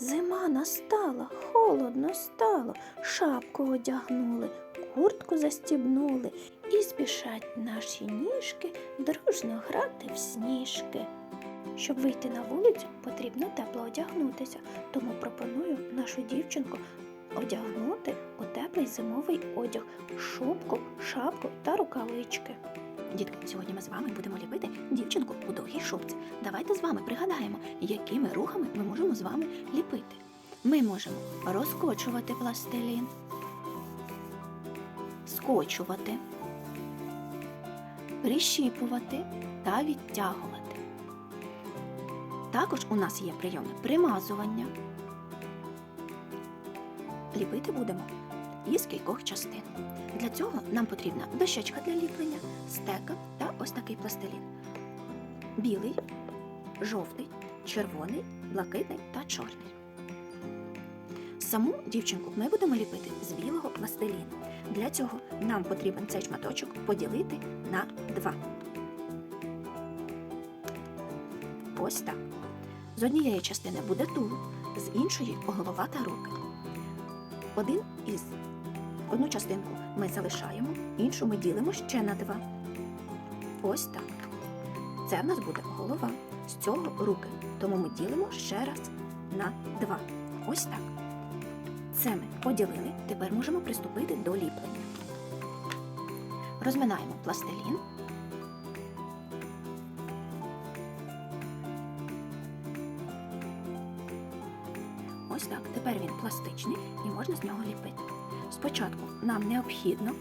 Зима настала, холодно стало, шапку одягнули, куртку застібнули і спішать наші ніжки дружно грати в сніжки. Щоб вийти на вулицю, потрібно тепло одягнутися, тому пропоную нашу дівчинку одягнути у теплий зимовий одяг, шубку, шапку та рукавички. Дітки, сьогодні ми з вами будемо ліпити дівчинку у довгій шубці. Давайте з вами пригадаємо, якими рухами ми можемо з вами ліпити. Ми можемо розкочувати пластилін, скочувати, прищіпувати та відтягувати. Також у нас є прийоми примазування. Ліпити будемо із кількох частин. Для цього нам потрібна дощечка для ліплення, стека та ось такий пластилін. Білий, жовтий, червоний, блакитний та чорний. Саму дівчинку ми будемо ліпити з білого пластиліну. Для цього нам потрібен цей шматочок поділити на два. Ось так. З однієї частини буде тулуб, з іншої голова та руки. Один із одну частинку ми залишаємо, іншу ми ділимо ще на два. Ось так. Це в нас буде голова. З цього руки. Тому ми ділимо ще раз на два. Ось так. Це ми поділили. Тепер можемо приступити до ліплення. Розминаємо пластилін. Ось так. Тепер він пластичний і можна з нього ліпити. Спочатку нам необхідно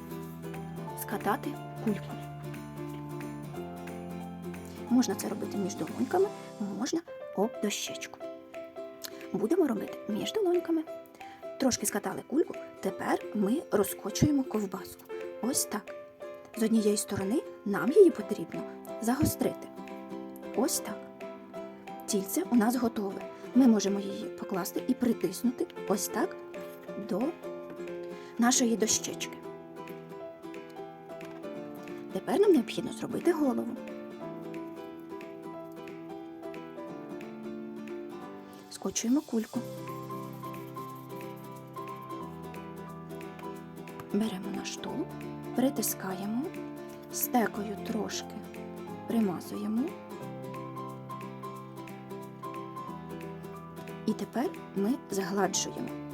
скатати кульку. Можна це робити між долоньками, можна об дощечку. Будемо робити між долоньками. Трошки скатали кульку, тепер ми розкочуємо ковбаску. Ось так. З однієї сторони нам її потрібно загострити. Ось так. Тільце у нас готове. Ми можемо її покласти і притиснути ось так до нашої дощечки. Тепер нам необхідно зробити голову. Скочуємо кульку. Беремо наш тулуб, притискаємо, стекою трошки примазуємо. І тепер ми загладжуємо.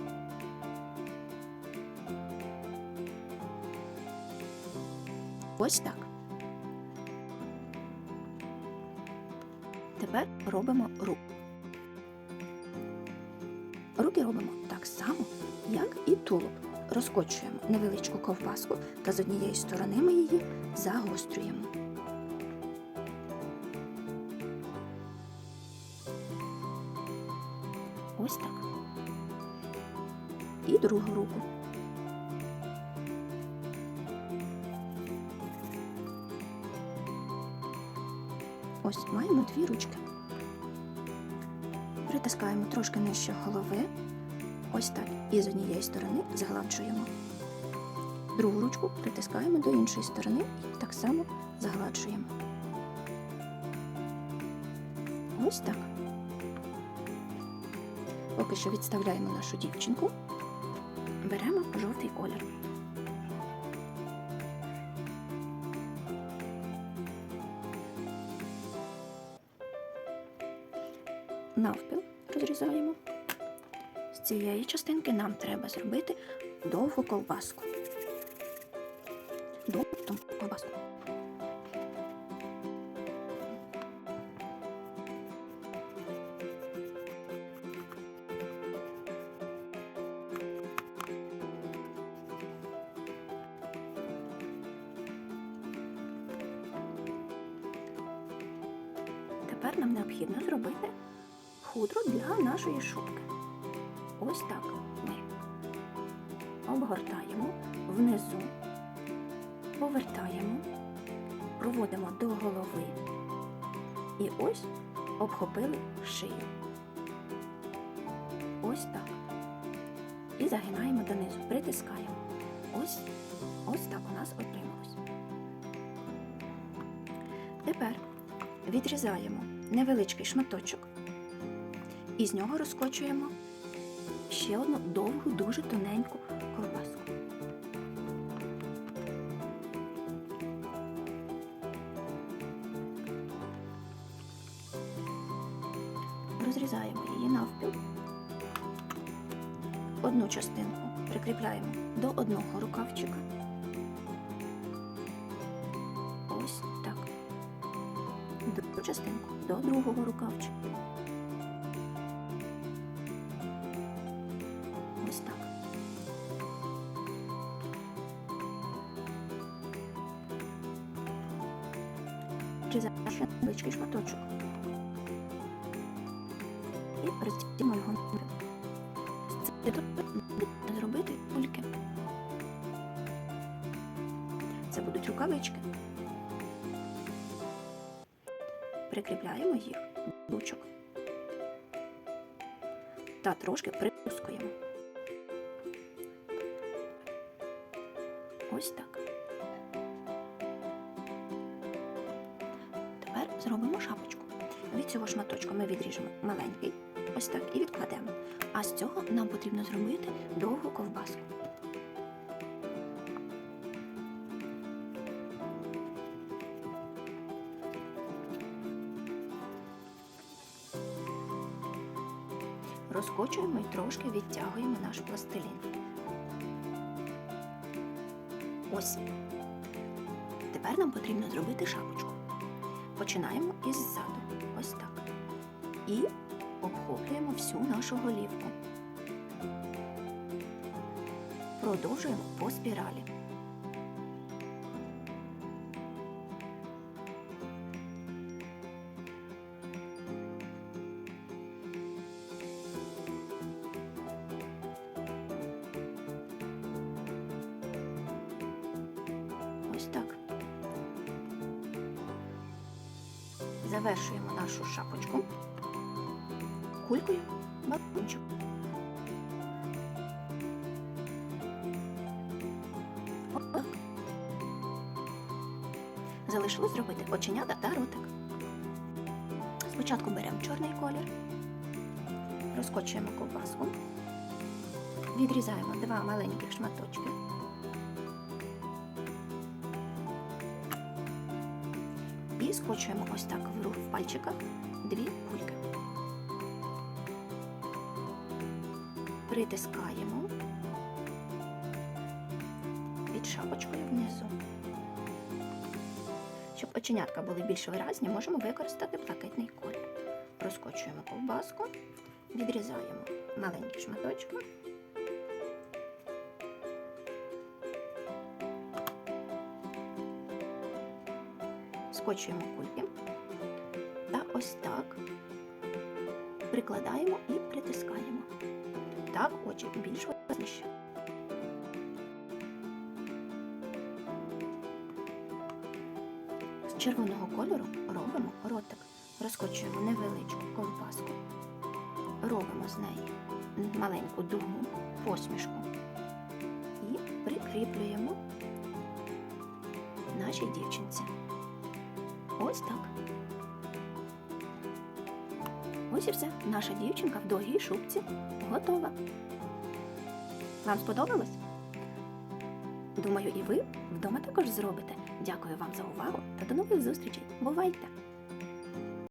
Ось так. Тепер робимо руку. Руки робимо так само, як і тулуб. Розкочуємо невеличку ковбаску та з однієї сторони ми її загострюємо. Ось так. І другу руку. Ось маємо дві ручки. Притискаємо трошки нижче голови. Ось так. І з однієї сторони загладжуємо. Другу ручку притискаємо до іншої сторони і так само загладжуємо. Ось так. Поки що відставляємо нашу дівчинку. Беремо жовтий колір. Навпіл розрізаємо. З цієї частинки нам треба зробити довгу ковбаску. Довгу ковбаску. Тепер нам необхідно зробити хутро для нашої шубки. Ось так ми обгортаємо внизу, повертаємо, проводимо до голови і ось обхопили шию. Ось так. І загинаємо донизу, притискаємо. Ось, ось так у нас отрималось. Тепер відрізаємо невеличкий шматочок і з нього розкочуємо ще одну довгу, дуже тоненьку ковбаску. Розрізаємо її навпіл. Одну частинку прикріпляємо до одного рукавчика. Ось так. Другу частинку до другого рукавчика. Ще невеличкий шматочок. І розділимо його на Це тут зробити кульки. Це будуть рукавички. Прикріпляємо їх до ручок та трошки притискуємо. Ось так. Зробимо шапочку. Від цього шматочка ми відріжемо маленький, ось так, і відкладемо. А з цього нам потрібно зробити довгу ковбаску. Розкочуємо і трошки відтягуємо наш пластилін. Ось. Тепер нам потрібно зробити шапочку. Починаємо із ззаду. Ось так. І обхоплюємо всю нашу голівку. Продовжуємо по спіралі. Завершуємо нашу шапочку кулькою балончик. Залишилось зробити оченята та ротик. Спочатку беремо чорний колір, розкочуємо ковбаску, відрізаємо два маленьких шматочки. Скочуємо ось так в рух в пальчиках дві кульки. Притискаємо під шапочкою внизу. Щоб оченятка були більш виразні, можемо використати блакитний колір. Розкочуємо ковбаску, відрізаємо маленькі шматочки. Скочуємо кульки та ось так прикладаємо і притискаємо. Так очі більш виразніше. З червоного кольору робимо ротик. Розкочуємо невеличку ковбаску, робимо з неї маленьку дугу, посмішку і прикріплюємо нашій дівчинці. Ось так. Ось і все. Наша дівчинка в довгій шубці готова. Вам сподобалось? Думаю, і ви вдома також зробите. Дякую вам за увагу та до нових зустрічей. Бувайте!